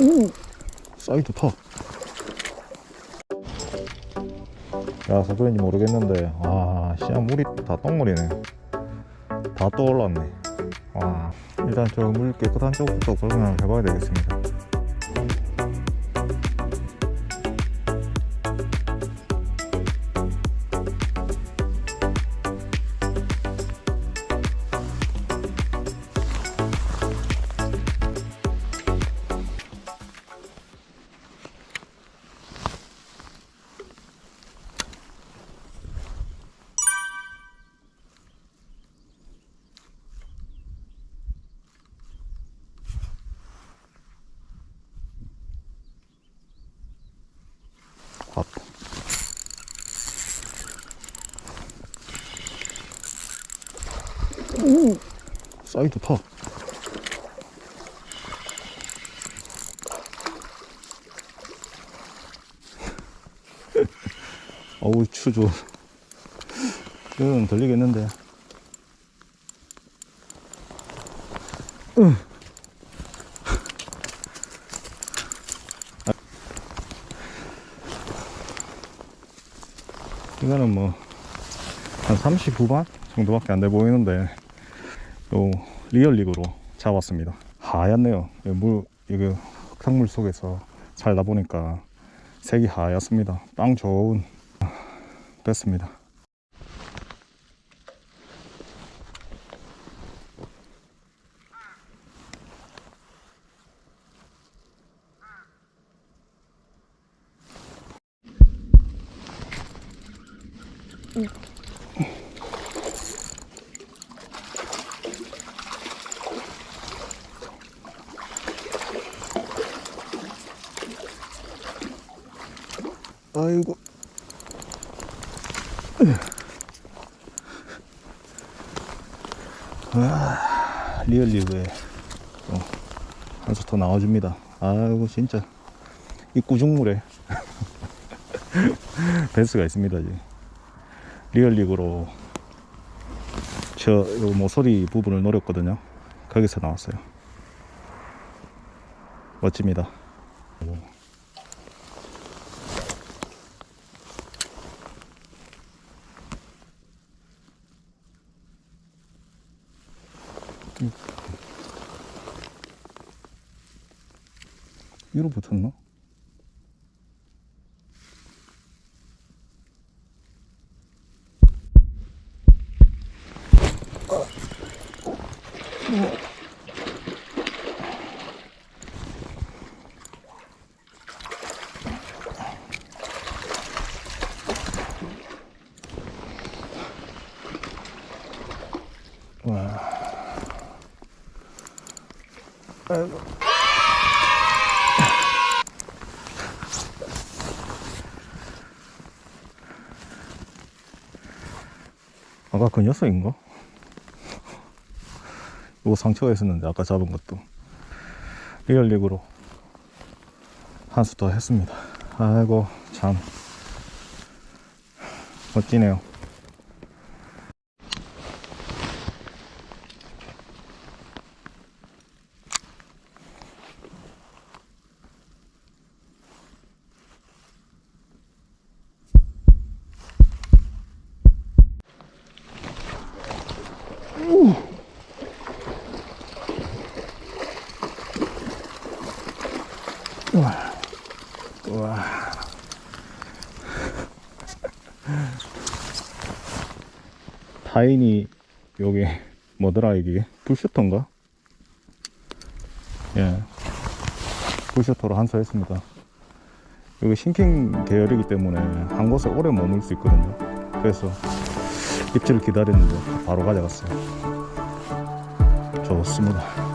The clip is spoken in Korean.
오! 사이즈 터. 야, 사도인지 모르겠는데, 아, 씨앗 물이 다 똥물이네. 다 떠올랐네. 와, 일단 저 물 깨끗한 쪽부터 걸어나 해봐야 되겠습니다. 사이즈 터. 어우, 추조. 이건 들리겠는데. 으. 이거는 뭐, 한 39반 정도밖에 안 돼 보이는데, 요, 리얼릭으로 잡았습니다. 하얗네요. 이 물, 이거 흙탕물 속에서 살다 보니까 색이 하얗습니다. 땅 좋은, 됐습니다. 아이고. 와, 리얼리그에 또 한수 더 나와줍니다. 아이고, 진짜. 이 꾸중물에 벤스가 있습니다, 지금. 리얼리그로 저, 요 모서리 부분을 노렸거든요. 거기서 나왔어요. 멋집니다. 위로 붙었나? 와. 아까 그 녀석인가? 이거 상처가 있었는데 아까 잡은 것도. 리얼릭으로 한 수 더 했습니다. 아이고 참. 멋지네요 우와. 우와. 다인이 여기 뭐더라 이게 불슈터인가? 예. 불슈터로 한수했습니다. 여기 싱킹 계열이기 때문에 한 곳에 오래 머물 수 있거든요. 그래서 입질을 기다렸는데 바로 가져갔어요. 좋습니다.